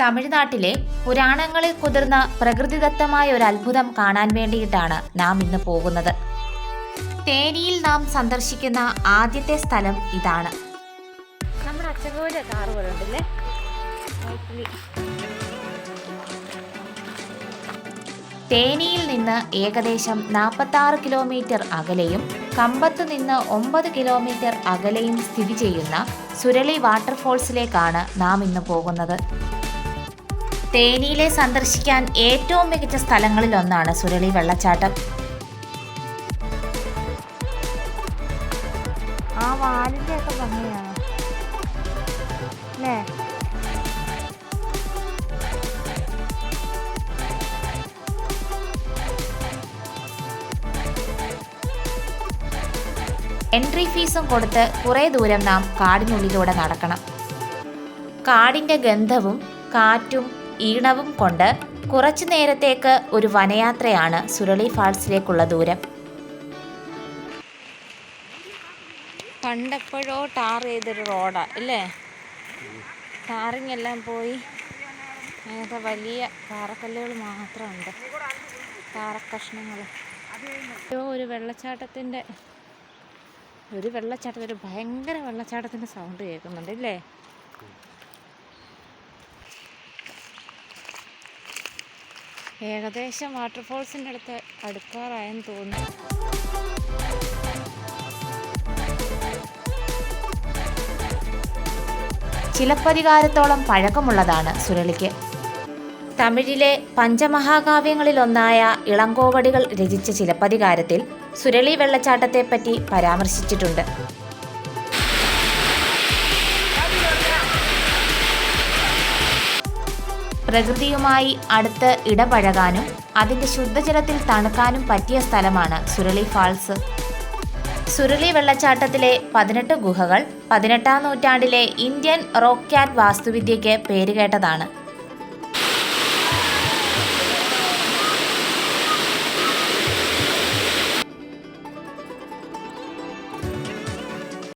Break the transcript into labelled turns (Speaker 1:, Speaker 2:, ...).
Speaker 1: തമിഴ്നാട്ടിലെ പുരാണങ്ങളിൽ കുതിർന്ന പ്രകൃതിദത്തമായ ഒരു അത്ഭുതം കാണാൻ വേണ്ടിയിട്ടാണ് നാം ഇന്ന് പോകുന്നത്. തേനിയിൽ നാം സന്ദർശിക്കുന്ന ആദ്യത്തെ സ്ഥലം ഇതാണ്. തേനിയിൽ നിന്ന് ഏകദേശം 46 കിലോമീറ്റർ അകലെയും കമ്പത്ത് നിന്ന് ഒമ്പത് കിലോമീറ്റർ അകലെയും സ്ഥിതി ചെയ്യുന്ന സുരളി വാട്ടർഫോൾസിലേക്കാണ് നാം ഇന്ന് പോകുന്നത്. തേനിയിലെ സന്ദർശിക്കാൻ ഏറ്റവും മികച്ച സ്ഥലങ്ങളിലൊന്നാണ് സുരളി വെള്ളച്ചാട്ടം.
Speaker 2: ആ വാലിന്റെ ഒക്കെ ഭംഗിയാണ്. അല്ലേ?
Speaker 1: എൻട്രി ഫീസും കൊടുത്ത് കുറേ ദൂരം നാം കാടിനുള്ളിലൂടെ നടക്കണം. കാടിന്റെ ഗന്ധവും കാറ്റും ഈണവും കൊണ്ട് കുറച്ചു നേരത്തേക്ക് ഒരു വനയാത്രയാണ് സുരളി ഫാൾസിലേക്കുള്ള ദൂരം.
Speaker 2: പണ്ടെപ്പോഴോ ടാർ ചെയ്തൊരു റോഡാ അല്ലേ ടാറിങ് എല്ലാം പോയി. അങ്ങനത്തെ വലിയ പാറക്കല്ലുകൾ മാത്രമുണ്ട്. പാറക്കഷ്ണങ്ങൾ ഒരു വെള്ളച്ചാട്ടത്തിന്റെ ഒരു വെള്ളച്ചാട്ടത്തിന്റെ ഭയങ്കര വെള്ളച്ചാട്ടത്തിന്റെ സൗണ്ട് കേൾക്കുന്നുണ്ട് ഇല്ലേ? ഏകദേശം വാട്ടർഫോൾസിന്റെ അടുത്ത് അടുക്കാറായെന്ന് തോന്നുന്നു.
Speaker 1: ചിലപ്പതികാരത്തോളം പഴക്കമുള്ളതാണ് സുരളിക്ക്. തമിഴിലെ പഞ്ചമഹാകാവ്യങ്ങളിലൊന്നായ ഇളങ്കോവടികൾ രചിച്ച ചിലപ്പതികാരത്തിൽ സുരളി വെള്ളച്ചാട്ടത്തെപ്പറ്റി പരാമർശിച്ചിട്ടുണ്ട്. പ്രകൃതിയുമായി അടുത്ത് ഇടപഴകാനും അതിന്റെ ശുദ്ധജലത്തിൽ തണുക്കാനും പറ്റിയ സ്ഥലമാണ് സുരളി ഫാൾസ്. സുരളി വെള്ളച്ചാട്ടത്തിലെ പതിനെട്ട് ഗുഹകൾ പതിനെട്ടാം നൂറ്റാണ്ടിലെ ഇന്ത്യൻ റോക്ക് ക്യാറ്റ് വാസ്തുവിദ്യയ്ക്ക് പേരുകേട്ടതാണ്.